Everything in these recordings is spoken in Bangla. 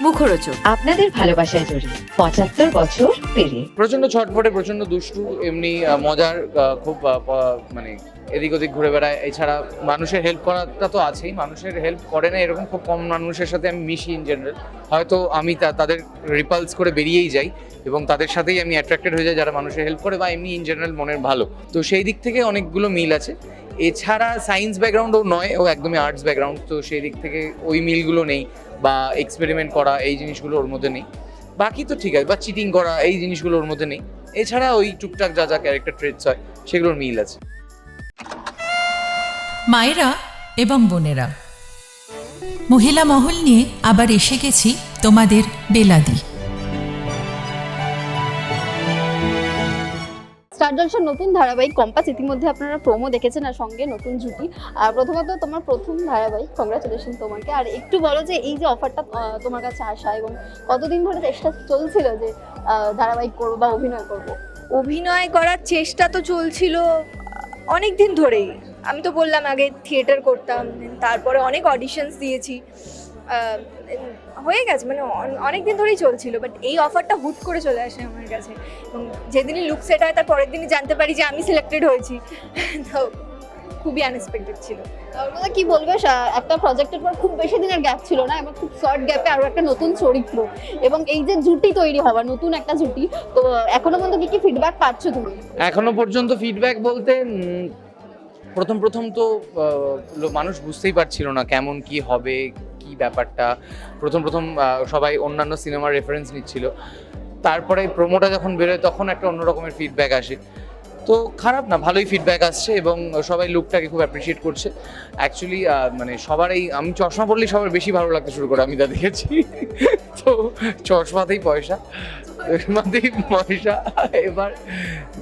মুখরোচক। আপনাদের ভালোবাসায় জড়িয়ে পঁচাত্তর বছর পেরিয়ে। প্রচণ্ড ছটফটে প্রচণ্ড দুষ্টু এমনি আহ, মজার আহ, খুব আহ, প- মানে এদিক ওদিক ঘুরে বেড়ায়। এছাড়া মানুষের হেল্প করাটা তো আছেই। মানুষের হেল্প করে না এরকম খুব কম মানুষের সাথে আমি মিশি ইন জেনারেল হয়তো আমি তা- তাদের রিপালস করে বেরিয়েই যাই এবং তাদের সাথেই আমি অ্যাট্রাক্টেড হয়ে যাই যারা মানুষের হেল্প করে বা এমনি ইন জেনারেল মনের ভালো। তো সেই দিক থেকে অনেকগুলো মিল আছে। এছাড়া সায়েন্স ব্যাকগ্রাউন্ডও নয়, ও একদমই আর্টস ব্যাকগ্রাউন্ড তো সেই দিক থেকে ওই মিলগুলো নেই বা এক্সপেরিমেন্ট করা এই জিনিসগুলো ওর মধ্যে নেই। বাকি তো ঠিক আছে, বা চিটিং করা এই জিনিসগুলো ওর মধ্যে নেই। এছাড়া ওই টুকটাক যা যা ক্যারেক্টার ট্রেটস হয়, সেগুলোর মিল আছে। মায়েরা এবং বোনেরা, মহিলা মহল নিয়ে আবার এসে গেছি তোমাদের বেলাদি। স্টার জলসার নতুন ধারাবাহিক কম্পাস ইতিমধ্যে আপনারা প্রোমো দেখেছেন আর সঙ্গে নতুন জুটি। আর প্রথমত তোমার প্রথম ধারাবাহিক কংগ্রাচুলেশন তোমাকে। আর একটু বলো যে এই যে অফারটা তোমার কাছে আসা এবং কতদিন ধরে চেষ্টা চলছিল যে ধারাবাহিক করব বা অভিনয় করব? অভিনয় করার চেষ্টা তো চলছিল অনেক দিন ধরেই। আমি তো বললাম আগে থিয়েটার করতাম তারপরে অনেক অডিশনস দিয়েছি। হয়ে গেছে মানে অনেক দিন ধরেই চলছিল বাট এই অফারটা হুট করে চলে আসে আমার কাছে। এবং যেদিনই লুক সেট হয় তার পরের দিনই জানতে পারি যে আমি সিলেক্টেড হয়েছি। তো খুবই আনএক্সপেক্টেড ছিল। তার মধ্যে কি বলবে সা- একটা প্রজেক্টের পর খুব বেশি দিনের গ্যাপ ছিল না এবং খুব শর্ট গ্যাপে আরও একটা নতুন চরিত্র এবং এই যে জুটি তৈরি হওয়া নতুন একটা জুটি তো এখনও পর্যন্ত কি কি ফিডব্যাক পাচ্ছ তুমি? এখনও পর্যন্ত ফিডব্যাক বলতে প্রথম প্রথম তো মানুষ বুঝতেই পারছিল না কেমন কি হবে কি ব্যাপারটা? প্রথম প্রথম সবাই অন্যান্য সিনেমার রেফারেন্স নিচ্ছিল। তারপরে প্রোমোটা যখন বেরোয়, তখন একটা অন্য রকমের ফিডব্যাক আসে। তো খারাপ না, ভালোই ফিডব্যাক আসছে এবং সবাই লুকটাকে খুব অ্যাপ্রিসিয়েট করছে। অ্যাকচুয়ালি মানে সবার এই আমি চশমা পরলেই সবার বেশি ভালো লাগতে শুরু করে, আমি যা দেখেছি। তো চশমাতেই পয়সা চশমাতেই পয়সা। এবার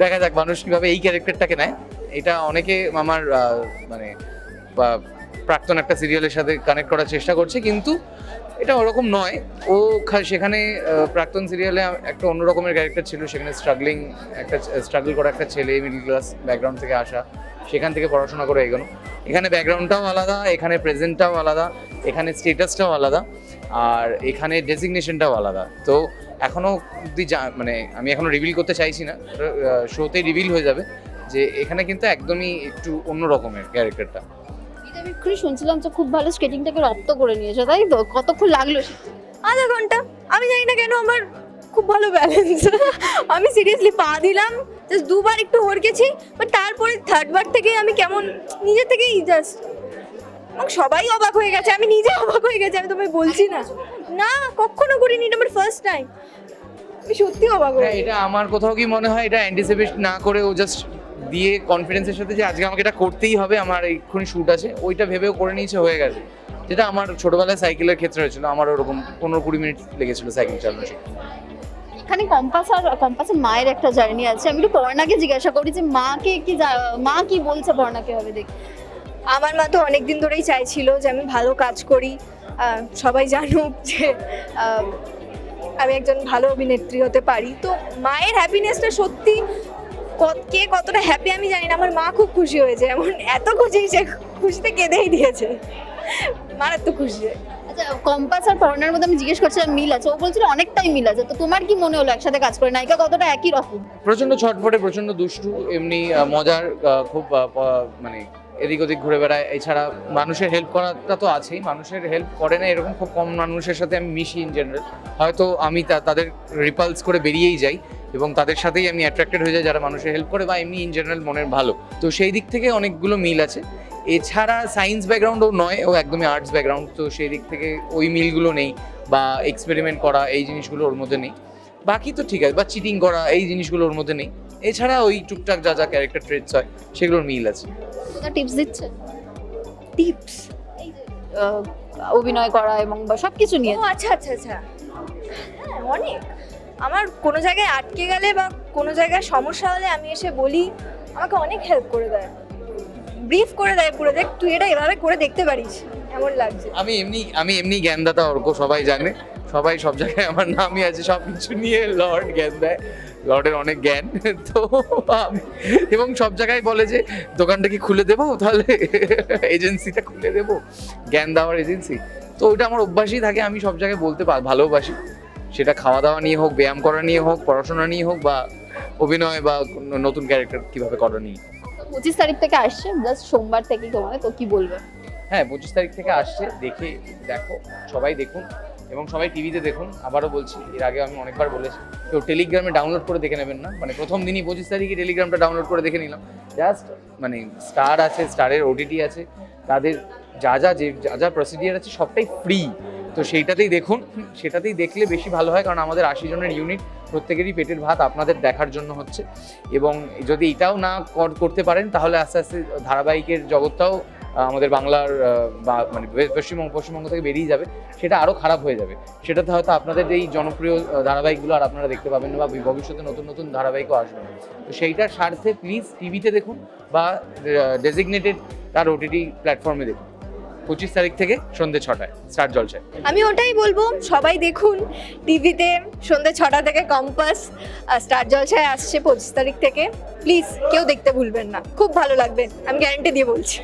দেখা যাক মানুষ কীভাবে এই ক্যারেক্টারটাকে নেয়। এটা অনেকে আমার মানে প্রাক্তন একটা সিরিয়ালের সাথে কানেক্ট করার চেষ্টা করছে, কিন্তু এটা ওরকম নয়। ও সেখানে প্রাক্তন সিরিয়ালে একটা অন্য রকমের ক্যারেক্টার ছিল, সেখানে স্ট্রাগলিং একটা স্ট্রাগল করা একটা ছেলে মিডল ক্লাস ব্যাকগ্রাউন্ড থেকে আসা, সেখান থেকে পড়াশোনা করে এগোনো। এখানে ব্যাকগ্রাউন্ডটাও আলাদা, এখানে প্রেজেন্টটাও আলাদা, এখানে স্টেটাসটাও আলাদা, আর এখানে ডেজিগনেশনটাও আলাদা। তো এখনও অব্দি যা মানে আমি এখনও রিভিল করতে চাইছি না শোতে রিভিল হয়ে যাবে যে এখানে কিন্তু একদমই একটু অন্য রকমের ক্যারেক্টারটা আমি একটু শুনছিলাম যে খুব ভালো স্কেটিংটাকে রপ্ত করে নিয়েছো তাই তো? কতক্ষণ লাগল আধা ঘণ্টা। আমি জানি না কেন আমার খুব ভালো ব্যালেন্স আমি সিরিয়াসলি পা দিলাম জাস্ট দুবার একটু হরকেছি বাট তারপরে থার্ড বার থেকে আমি কেমন নিজে থেকেই জাস্ট এবং সবাই অবাক হয়ে গেছে আমি নিজে অবাক হয়ে গেছি আমি তোমায় বলছি না। না কখনো করিনি এটা আমার ফার্স্ট টাইম আমি সত্যি অবাক হয়ে হ্যাঁ, এটা আমার কোথাও কি মনে হয় এটা অ্যান্টিসিপেট না করে ও জাস্ট দিয়ে কনফিডেন্সের সাথে যে আজকে আমাকে এটা করতেই হবে আমার এক্ষুনি শ্যুট আছে ওইটা ভেবেও করে নিয়েছে হয়ে গেছে। যেটা আমার ছোটবেলায় সাইকেলের ক্ষেত্রে হয়েছিল আমার ওরকম পনেরো কুড়ি মিনিট লেগেছিল সাইকেল চালানো শিখতে। এখানে কম্পাস আর কম্পাসের মায়ের একটা জার্নি আছে। আমি একটু পর্ণাকে জিজ্ঞাসা করি যে মাকে কি মা কি বলছে পর্ণাকে হবে দেখ? আমার মা তো অনেক দিন ধরেই চাইছিল যে আমি ভালো কাজ করি। সবাই জানুক যে আমি একজন ভালো অভিনেত্রী হতে পারি। তো মায়ের হ্যাপিনেসটা সত্যি কে কতটা হ্যাপি আমি জানি না। আমার মা খুব খুশি হয়েছে। এমন এত খুশি সে খুশিতে কেঁদেই দিয়েছে। মারাত্মক খুশি। আচ্ছা কম্পাস আর পর্ণার মধ্যে আমি জিজ্ঞেস করছিলাম মিল আছে। ও বলছিল অনেকটাই মিল আছে। তো তোমার কি মনে হলো একসাথে কাজ করে? নায়িকা কতটা একই রকম? প্রচণ্ড ছটফটে প্রচণ্ড দুষ্টু এমনি মজার খুব মানে এদিক ওদিক ঘুরে বেড়ায়। এছাড়া মানুষের হেল্প করাটা তো আছেই। মানুষের হেল্প করে না এরকম খুব কম মানুষের সাথে আমি মিশি ইন জেনারেল হয়তো আমি তা- তাদের রিপালস করে বেরিয়েই যাই এবং তাদের সাথেই আমি অ্যাট্রাক্টেড হয়ে যাই যারা মানুষের হেল্প করে বা এমনি ইন জেনারেল মনের ভালো। তো সেই দিক থেকে অনেকগুলো মিল আছে। এছাড়া সায়েন্স ব্যাকগ্রাউন্ডও নয়, ও একদমই আর্টস ব্যাকগ্রাউন্ড তো সেই দিক থেকে ওই মিলগুলো নেই বা এক্সপেরিমেন্ট করা এই জিনিসগুলো ওর মধ্যে নেই। বাকি তো ঠিক আছে, বা চিটিং করা এই জিনিসগুলো ওর মধ্যে নেই। এছাড়া ওই টুকটাক যা যা ক্যারেক্টার ট্রেটস হয় সেগুলোর মিল আছে। টিপস দিচ্ছে? টিপস অভিনয় করা এবং বা সবকিছু নিয়ে। ও আচ্ছা আচ্ছা আচ্ছা। হ্যাঁ অনেক। আমার কোনো জায়গায় আটকে গেলে বা কোনো জায়গায় সমস্যা হলে আমি এসে বলি আমাকে অনেক হেল্প করে দেয়। ব্রিফ করে দেয় পুরো দেখ তুই এটা এভাবে করে দেখতে পারিস এমন লাগছে। আমি এমনি আমি এমনি জ্ঞানদাতা অর্ক সবাই জানে। সবাই সব জায়গায় আমার নামই আছে সব কিছু নিয়ে লর্ড জ্ঞান দেয়। লর্ডের অনেক জ্ঞান তো এবং সব জায়গায় বলে যে দোকানটা কি খুলে দেবো? তাহলে এজেন্সিটা খুলে দেবো। জ্ঞান দেওয়ার এজেন্সি। তো ওইটা আমার অভ্যাসই থাকে আমি সব জায়গায় বলতে পা- ভালোবাসি। সেটা খাওয়া দাওয়া নিয়ে হোক ব্যায়াম করা নিয়ে হোক পড়াশোনা নিয়ে হোক বা অভিনয় বা কোনো নতুন ক্যারেক্টার কীভাবে করা নিয়ে। পঁচিশ তারিখ থেকে আসছে জাস্ট সোমবার থেকে তোমাকে তো কি বলবে? হ্যাঁ পঁচিশ তারিখ থেকে আসছে দেখে দেখো সবাই দেখুন। এবং সবাই টিভিতে দেখুন, আবারও বলছি, এর আগে আমি অনেকবার বলেছি, কেউ টেলিগ্রামে ডাউনলোড করে দেখে নেবেন না। মানে প্রথম দিনই পঁচিশ তারিখে টেলিগ্রামটা ডাউনলোড করে দেখে নিলাম। জাস্ট মানে স্টার আছে স্টারের ওটিটি আছে, তাদের যা যা যে, যা যা প্রসিডিয়ার আছে, সবটাই ফ্রি তো সেইটাতেই দেখুন, সেটাতেই দেখলে বেশি ভালো হয়, কারণ আমাদের আশি জনের ইউনিট প্রত্যেকেরই পেটের ভাত আপনাদের দেখার জন্য হচ্ছে। এবং যদি এটাও না কর- করতে পারেন, তাহলে আস্তে আস্তে ধারাবাহিকের জগৎটাও আমাদের বাংলার মানে পশ্চিমবঙ্গ পশ্চিমবঙ্গ থেকে বেরিয়ে যাবে, সেটা আরও খারাপ হয়ে যাবে। সেটাতে হয়তো আপনাদের এই জনপ্রিয় ধারাবাহিকগুলো আর আপনারা দেখতে পাবেন না বা ভবিষ্যতে নতুন নতুন ধারাবাহিকও আসবে না। তো সেইটার স্বার্থে প্লিজ টিভিতে দেখুন বা ডেজিগনেটেড তার ওটিটি প্ল্যাটফর্মে দেখুন। পঁচিশ তারিখ থেকে সন্ধ্যে ছটায় স্টার জলসায়। আমি ওটাই বলব, সবাই দেখুন টিভিতে সন্ধ্যে ছটা থেকে কম্পাস স্টার জলসায় আসছে পঁচিশ তারিখ থেকে। প্লিজ কেউ দেখতে ভুলবেন না, খুব ভালো লাগবে, আমি গ্যারান্টি দিয়ে বলছি।